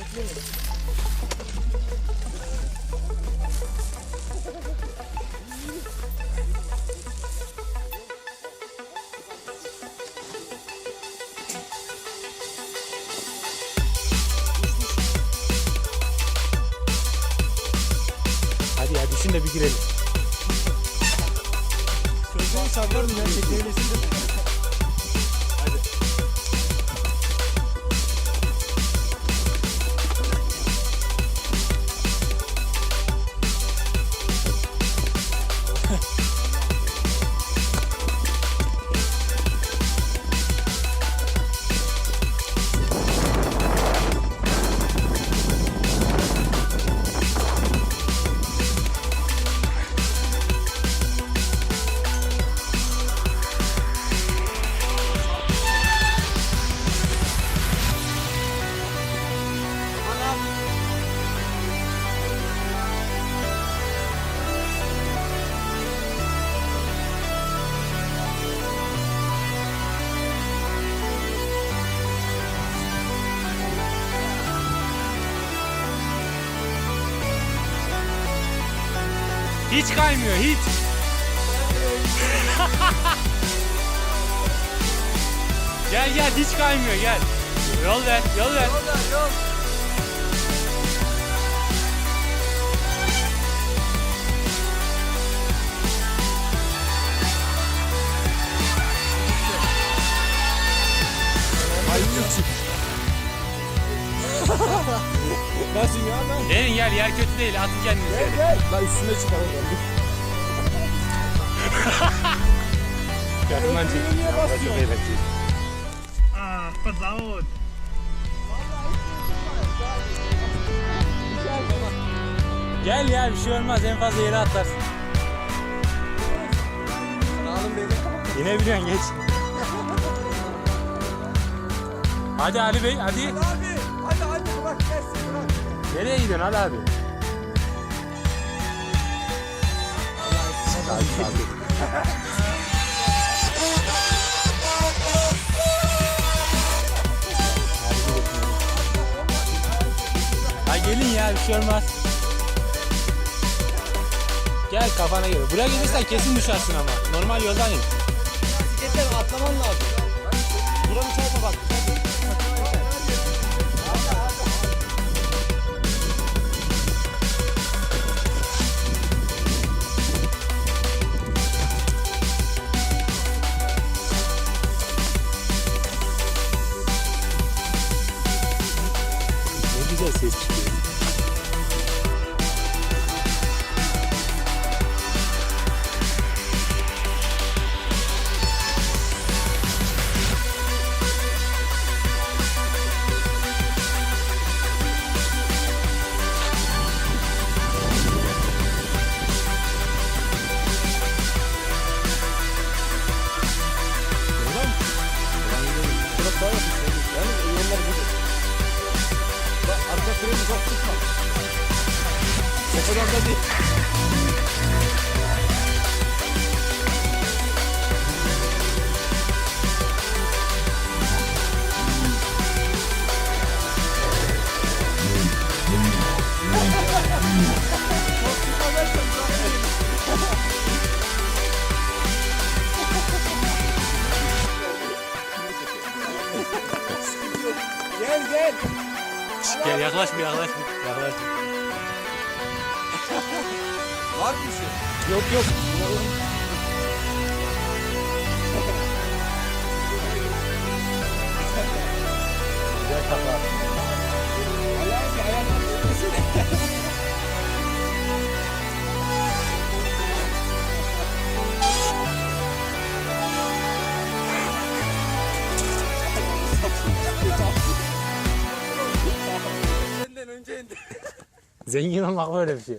Hadi ya düşün de bir girelim. Sözleri sallarım ya. Çekmeyelisin. Hiç kaymıyor hiç. gel gel hiç kaymıyor gel. Yol ver yol ver. Nasıl ya lan? Gelin gel yer kötü değil atın kendinizi. Gel gel. Lan üstüne çıkalım. Yakından çek. Niye basıyorsun? Ah, versaut. Gel ya bir şey olmaz en fazla yere atlarsın. Alın beni. Yine biliyorsun geç. Hadi Ali Bey hadi. Hadi abi. Nereye gidiyorsun Ali abi? Hadi. Ha gelin ya bir şey olmaz. Gel kafana göre. Buraya gelirsen kesin düşersin ama. Normal yoldan in. Bisikletten atlaman lazım. Buranın çarpma bak. Güzel ses çıkıyor. Daha こだけで Şşt, gel yaklaş bir yaklaş bir. Yaklaş. Var mı bir şey? Yok yok. 全用的马虎的撇。